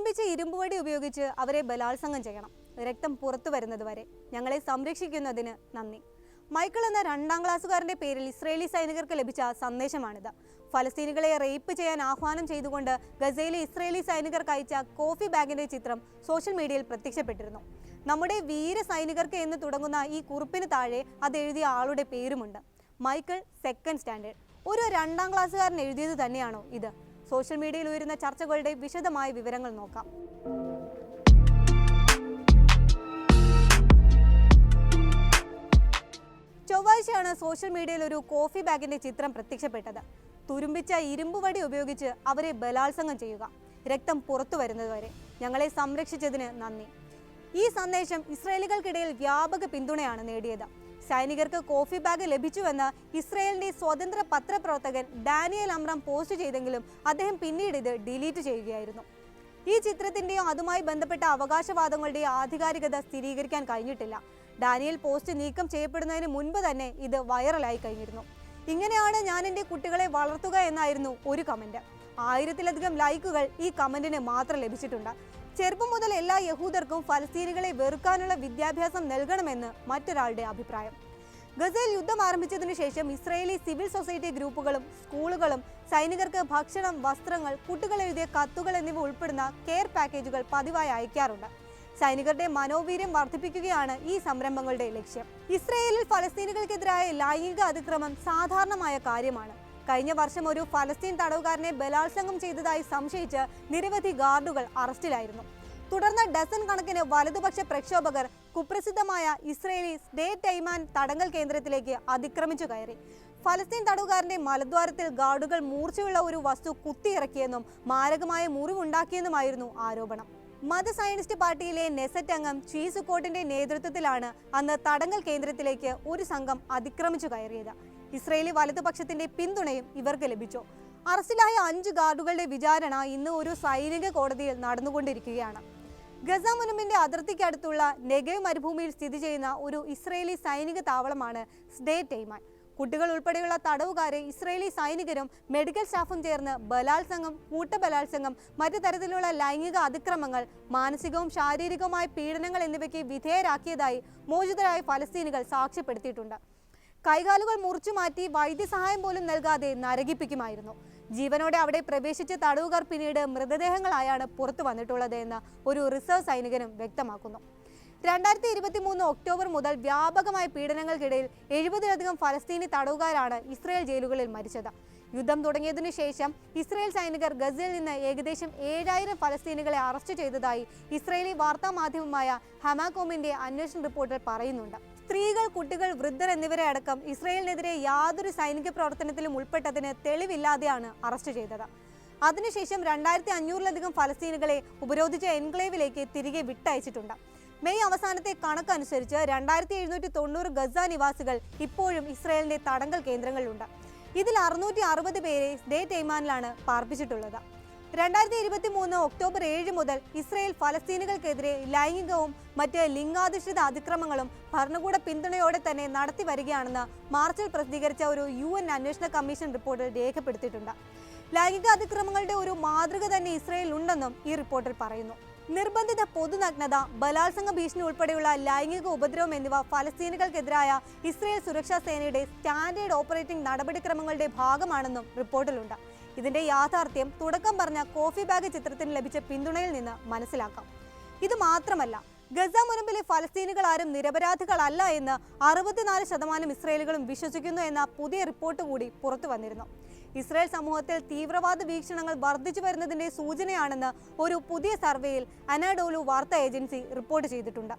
തുരുമ്പിച്ച ഇരുമ്പുവടി ഉപയോഗിച്ച് അവരെ ബലാത്സംഗം ചെയ്യണം. രക്തം പുറത്തു വരുന്നത് വരെ ഞങ്ങളെ സംരക്ഷിക്കുന്നതിന് നന്ദി. മൈക്കിൾ എന്ന രണ്ടാം ക്ലാസ്സുകാരന്റെ പേരിൽ ഇസ്രയേലി സൈനികർക്ക് ലഭിച്ച സന്ദേശമാണിത്. ഫലസ്തീനികളെ റേപ്പ് ചെയ്യാൻ ആഹ്വാനം ചെയ്തുകൊണ്ട് ഗസയിലെ ഇസ്രയേലി സൈനികർക്ക് അയച്ച കോഫി ബാഗിന്റെ ചിത്രം സോഷ്യൽ മീഡിയയിൽ പ്രത്യക്ഷപ്പെട്ടിരുന്നു. നമ്മുടെ വീര സൈനികർക്ക് എന്ന് തുടങ്ങുന്ന ഈ കുറിപ്പിന് താഴെ അത് എഴുതിയ ആളുടെ പേരുമുണ്ട്. Michael second standard. ഒരു രണ്ടാം ക്ലാസ്സുകാരൻ എഴുതിയത് തന്നെയാണോ ഇത്? സോഷ്യൽ മീഡിയയിൽ ഉയരുന്ന ചർച്ചകളുടെ വിശദമായ വിവരങ്ങൾ നോക്കാം. ചൊവ്വാഴ്ചയാണ് സോഷ്യൽ മീഡിയയിൽ ഒരു കോഫി ബാഗിന്റെ ചിത്രം പ്രത്യക്ഷപ്പെട്ടത്. തുരുമ്പിച്ച ഇരുമ്പ് വടി ഉപയോഗിച്ച് അവരെ ബലാത്സംഗം ചെയ്യുക. രക്തം പുറത്തു വരുന്നതുവരെ ഞങ്ങളെ സംരക്ഷിച്ചതിന് നന്ദി. ഈ സന്ദേശം ഇസ്രായേലികൾക്കിടയിൽ വ്യാപക പിന്തുണയാണ് നേടിയത്. സൈനികർക്ക് കോഫി ബാഗ് ലഭിച്ചുവെന്ന് ഇസ്രയേലിന്റെ സ്വതന്ത്ര പത്രപ്രവർത്തകൻ ഡാനിയൽ അമ്രം പോസ്റ്റ് ചെയ്തെങ്കിലും അദ്ദേഹം പിന്നീട് ഇത് ഡിലീറ്റ് ചെയ്യുകയായിരുന്നു. ഈ ചിത്രത്തിന്റെയോ അതുമായി ബന്ധപ്പെട്ട അവകാശവാദങ്ങളുടെയോ ആധികാരികത സ്ഥിരീകരിക്കാൻ കഴിഞ്ഞിട്ടില്ല. ഡാനിയൽ പോസ്റ്റ് നീക്കം ചെയ്യപ്പെടുന്നതിന് മുൻപ് തന്നെ ഇത് വൈറലായി കഴിഞ്ഞിരുന്നു. ഇങ്ങനെയാണ് ഞാൻ എന്റെ കുട്ടികളെ വളർത്തുക എന്നായിരുന്നു ഒരു കമന്റ്. ആയിരത്തിലധികം ലൈക്കുകൾ ഈ കമന്റിന് മാത്രം ലഭിച്ചിട്ടുണ്ട്. ചെറുപ്പം മുതൽ എല്ലാ യഹൂദർക്കും ഫലസ്തീനികളെ വെറുക്കാനുള്ള വിദ്യാഭ്യാസം നൽകണമെന്ന് മറ്റൊരാളുടെ അഭിപ്രായം. ഗസയിൽ യുദ്ധം ആരംഭിച്ചതിനു ശേഷം ഇസ്രയേലി സിവിൽ സൊസൈറ്റി ഗ്രൂപ്പുകളും സ്കൂളുകളും സൈനികർക്ക് ഭക്ഷണം വസ്ത്രങ്ങൾ കുട്ടികൾ എഴുതിയ കത്തുകൾ എന്നിവ ഉൾപ്പെടുന്ന കെയർ പാക്കേജുകൾ പതിവായി അയക്കാറുണ്ട്. സൈനികരുടെ മനോവീര്യം വർദ്ധിപ്പിക്കുകയാണ് ഈ സംരംഭങ്ങളുടെ ലക്ഷ്യം. ഇസ്രയേലിൽ ഫലസ്തീനുകൾക്കെതിരായ ലൈംഗിക അതിക്രമം സാധാരണമായ കാര്യമാണ്. കഴിഞ്ഞ വർഷം ഒരു ഫലസ്തീൻ തടവുകാരനെ ബലാത്സംഗം ചെയ്തതായി സംശയിച്ച് നിരവധി ഗാർഡുകൾ അറസ്റ്റിലായിരുന്നു. തുടർന്ന് ഡസൻ കണക്കിന് വലതുപക്ഷ പ്രക്ഷോഭകർ കുപ്രസിദ്ധമായ ഇസ്രയേലി സ്റ്റേറ്റ് ടൈമാൻ തടങ്കൽ കേന്ദ്രത്തിലേക്ക് അതിക്രമിച്ചു കയറി. ഫലസ്തീൻ തടവുകാരന്റെ മലദ്വാരത്തിൽ ഗാർഡുകൾ മൂർച്ചയുള്ള ഒരു വസ്തു കുത്തിയിറക്കിയെന്നും മാരകമായ മുറിവുണ്ടാക്കിയെന്നുമായിരുന്നു ആരോപണം. മത സയനിസ്റ്റ് പാർട്ടിയിലെ നെസറ്റ് അംഗം ചീസുക്കോട്ടിന്റെ നേതൃത്വത്തിലാണ് അന്ന് തടങ്കൽ കേന്ദ്രത്തിലേക്ക് ഒരു സംഘം അതിക്രമിച്ചു കയറിയത്. ഇസ്രയേലി വലതുപക്ഷത്തിന്റെ പിന്തുണയും ഇവർക്ക് ലഭിച്ചു. അറസ്റ്റിലായ അഞ്ച് ഗാർഡുകളുടെ വിചാരണ ഇന്ന് ഒരു സൈനിക കോടതിയിൽ നടന്നുകൊണ്ടിരിക്കുകയാണ്. ഗസ മുനമ്പിന്റെ അതിർത്തിക്കടുത്തുള്ള നെഗവ് മരുഭൂമിയിൽ സ്ഥിതി ചെയ്യുന്ന ഒരു ഇസ്രയേലി സൈനിക താവളമാണ് സ്ഡേ ടൈമാൻ കുട്ടികൾ ഉൾപ്പെടെയുള്ള തടവുകാരെ ഇസ്രയേലി സൈനികരും മെഡിക്കൽ സ്റ്റാഫും ചേർന്ന് ബലാത്സംഗം കൂട്ടബലാത്സംഗം മറ്റു തരത്തിലുള്ള ലൈംഗിക അതിക്രമങ്ങൾ മാനസികവും ശാരീരികവുമായ പീഡനങ്ങൾ എന്നിവയ്ക്ക് വിധേയരാക്കിയതായി മോചിതരായ ഫലസ്തീനികൾ സാക്ഷ്യപ്പെടുത്തിയിട്ടുണ്ട്. കൈകാലുകൾ മുറിച്ചു മാറ്റി വൈദ്യസഹായം പോലും നൽകാതെ നരകിപ്പിക്കുമായിരുന്നു. ജീവനോടെ അവിടെ പ്രവേശിച്ച തടവുകാർ പിന്നീട് മൃതദേഹങ്ങളായാണ് പുറത്തു വന്നിട്ടുള്ളത് എന്ന് ഒരു റിസർവ് സൈനികനും വ്യക്തമാക്കുന്നു. രണ്ടായിരത്തി ഇരുപത്തി മൂന്ന് ഒക്ടോബർ മുതൽ വ്യാപകമായ പീഡനങ്ങൾക്കിടയിൽ എഴുപതിലധികം ഫലസ്തീനി തടവുകാരാണ് ഇസ്രയേൽ ജയിലുകളിൽ മരിച്ചത്. യുദ്ധം തുടങ്ങിയതിനു ശേഷം ഇസ്രയേൽ സൈനികർ ഗസയിൽ നിന്ന് ഏകദേശം ഏഴായിരം ഫലസ്തീനികളെ അറസ്റ്റ് ചെയ്തതായി ഇസ്രയേലി വാർത്താ മാധ്യമമായ ഹമാകോമിന്റെ അന്വേഷണ റിപ്പോർട്ടിൽ പറയുന്നുണ്ട്. സ്ത്രീകൾ കുട്ടികൾ വൃദ്ധർ എന്നിവരെ അടക്കം ഇസ്രയേലിനെതിരെ യാതൊരു സൈനിക പ്രവർത്തനത്തിലും ഉൾപ്പെട്ടതിന് തെളിവില്ലാതെയാണ് അറസ്റ്റ് ചെയ്തത്. അതിനുശേഷം രണ്ടായിരത്തി അഞ്ഞൂറിലധികം ഫലസ്തീനുകളെ ഉപരോധിച്ച എൻക്ലേവിലേക്ക് തിരികെ വിട്ടയച്ചിട്ടുണ്ട്. മെയ് അവസാനത്തെ കണക്കനുസരിച്ച് രണ്ടായിരത്തി എഴുന്നൂറ്റി തൊണ്ണൂറ് ഗസ നിവാസികൾ ഇപ്പോഴും ഇസ്രയേലിന്റെ തടങ്കൽ കേന്ദ്രങ്ങളിലുണ്ട്. ഇതിൽ അറുന്നൂറ്റി അറുപത് പേരെ ഡേ ടൈമാനിലാണ് പാർപ്പിച്ചിട്ടുള്ളത്. രണ്ടായിരത്തി ഇരുപത്തി മൂന്ന് ഒക്ടോബർ ഏഴ് മുതൽ ഇസ്രയേൽ ഫലസ്തീനുകൾക്കെതിരെ ലൈംഗികവും മറ്റ് ലിംഗാധിഷ്ഠിത അതിക്രമങ്ങളും ഭരണകൂട പിന്തുണയോടെ തന്നെ നടത്തി വരികയാണെന്ന് മാർച്ചിൽ പ്രസിദ്ധീകരിച്ച ഒരു യു എൻ അന്വേഷണ കമ്മീഷൻ റിപ്പോർട്ടിൽ രേഖപ്പെടുത്തിയിട്ടുണ്ട്. ലൈംഗിക അതിക്രമങ്ങളുടെ ഒരു മാതൃക തന്നെ ഇസ്രയേൽ ഉണ്ടെന്നും ഈ റിപ്പോർട്ടിൽ പറയുന്നു. നിർബന്ധിത പൊതുനഗ്നത ബലാത്സംഗ ഭീഷണി ഉൾപ്പെടെയുള്ള ലൈംഗിക ഉപദ്രവം എന്നിവ ഫലസ്തീനുകൾക്കെതിരായ ഇസ്രയേൽ സുരക്ഷാ സേനയുടെ സ്റ്റാൻഡേർഡ് ഓപ്പറേറ്റിംഗ് നടപടിക്രമങ്ങളുടെ ഭാഗമാണെന്നും റിപ്പോർട്ടിലുണ്ട്. ഇതിന്റെ യാഥാർത്ഥ്യം തുടക്കം പറഞ്ഞ കോഫി ബാഗ് ചിത്രത്തിന് ലഭിച്ച പിന്തുണയിൽ നിന്ന് മനസ്സിലാക്കാം. ഇത് മാത്രമല്ല ഗസ മുനമ്പിലെ ഫലസ്തീനുകൾ ആരും നിരപരാധികളല്ല എന്ന് അറുപത്തിനാല് ശതമാനം ഇസ്രയേലുകളും വിശ്വസിക്കുന്നു എന്ന പുതിയ റിപ്പോർട്ട് കൂടി പുറത്തു വന്നിരുന്നു. ഇസ്രായേൽ സമൂഹത്തിൽ തീവ്രവാദ വീക്ഷണങ്ങൾ വർദ്ധിച്ചു വരുന്നതിന്റെ സൂചനയാണെന്ന് ഒരു പുതിയ സർവേയിൽ അനാഡോലു വാർത്താ ഏജൻസി റിപ്പോർട്ട് ചെയ്തിട്ടുണ്ട്.